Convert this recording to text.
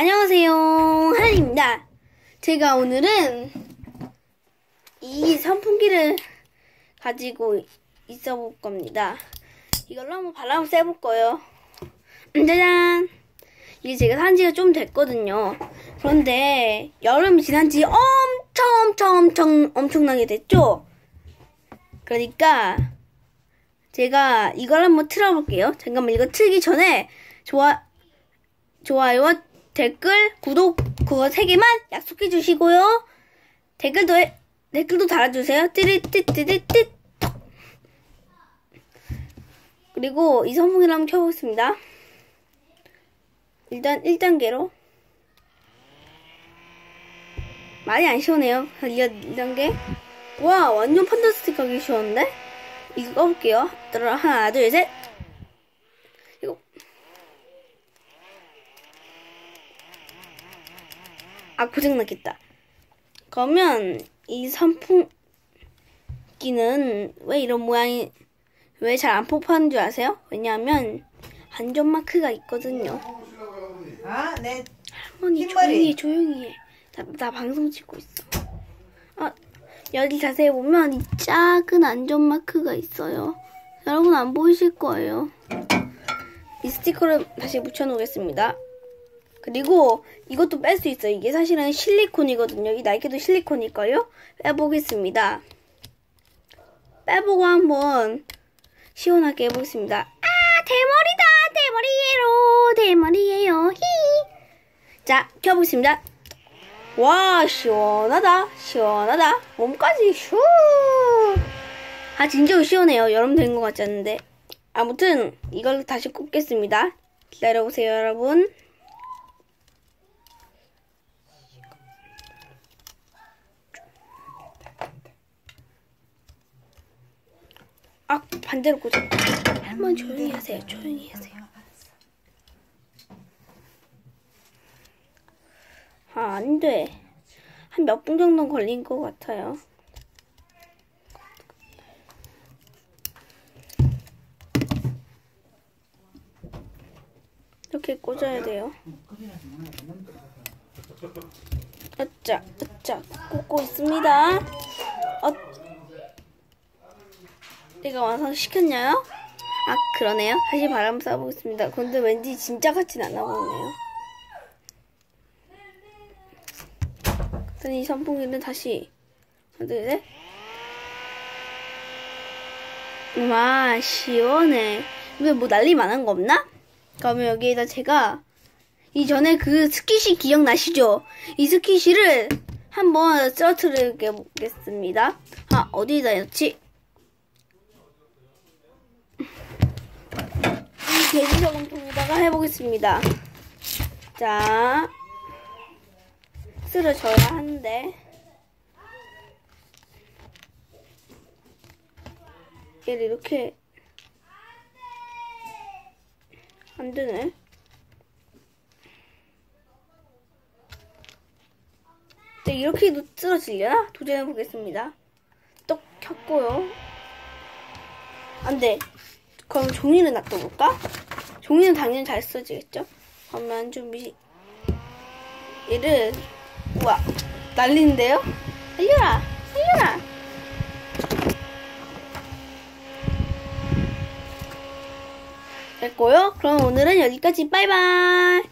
안녕하세요. 한입니다. 제가 오늘은 이 선풍기를 가지고 있어 볼 겁니다. 이걸로 한번 바람을 쐬볼 거예요. 짜잔! 이게 제가 산 지가 좀 됐거든요. 그런데 여름이 지난 지 엄청 엄청 엄청 엄청나게 됐죠? 그러니까 제가 이걸 한번 틀어볼게요. 잠깐만 이거 틀기 전에 좋아 좋아요와 댓글, 구독 그거 세 개만 약속해 주시고요. 댓글도 해, 댓글도 달아주세요. 띠리띠띠띠띠 그리고 이 선풍기를 한번 켜보겠습니다. 일단 1단계로 많이 안 시원해요. 1단계 와 완전 판타스틱하게 시원한데? 이거 꺼볼게요. 하나 둘 셋 이거 아 고장났겠다. 그러면 이 선풍기는 왜 이런 모양이 왜 잘 안 폭파하는 줄 아세요? 왜냐하면 안전 마크가 있거든요. 아, 네. 할머니. 조용히 해 조용히 해. 나, 나 방송 찍고 있어. 아 여기 자세히 보면 이 작은 안전 마크가 있어요. 여러분 안 보이실 거예요. 이 스티커를 다시 붙여놓겠습니다. 그리고 이것도 뺄 수 있어요. 이게 사실은 실리콘이거든요. 이 날개도 실리콘일걸요? 빼보겠습니다. 빼보고 한번 시원하게 해보겠습니다. 아 대머리다 대머리예요 대머리예요 히. 자 켜보겠습니다. 와 시원하다 시원하다 몸까지 슈. 아 진짜 시원해요. 여름 된 것 같지 않은데. 아무튼 이걸 다시 꼽겠습니다. 기다려보세요 여러분. 아 반대로 꽂아. 할머니 조용히 하세요. 조용히 하세요. 아, 안 돼. 한 몇 분 정도 걸린 것 같아요. 이렇게 꽂아야 돼요. 으짜, 으짜, 꽂고 있습니다. 어, 내가 완성시켰나요? 아, 그러네요. 다시 바람 쏴보겠습니다. 근데 왠지 진짜 같진 않아 보이네요. 일단 이 선풍기는 다시 하나 둘 셋. 와 시원해. 근데 뭐 난리 많은 거 없나? 그러면 여기에다 제가 이전에 그 스키시 기억나시죠? 이 스키시를 한번 쓰러뜨려 보겠습니다. 아 어디다 였지? 돼지 저금통에다가 해보겠습니다. 자. 쓰러져야 하는데 얘를 이렇게 안 되네. 네, 이렇게도 쓰러지려나? 도전해 보겠습니다. 똑 켰고요. 안 돼. 그럼 종이는 놔둬볼까? 종이는 당연히 잘 쓰러지겠죠? 그러면 준비. 얘를 우와 날리는데요? 살려라 살려라 됐고요 그럼 오늘은 여기까지 빠이빠이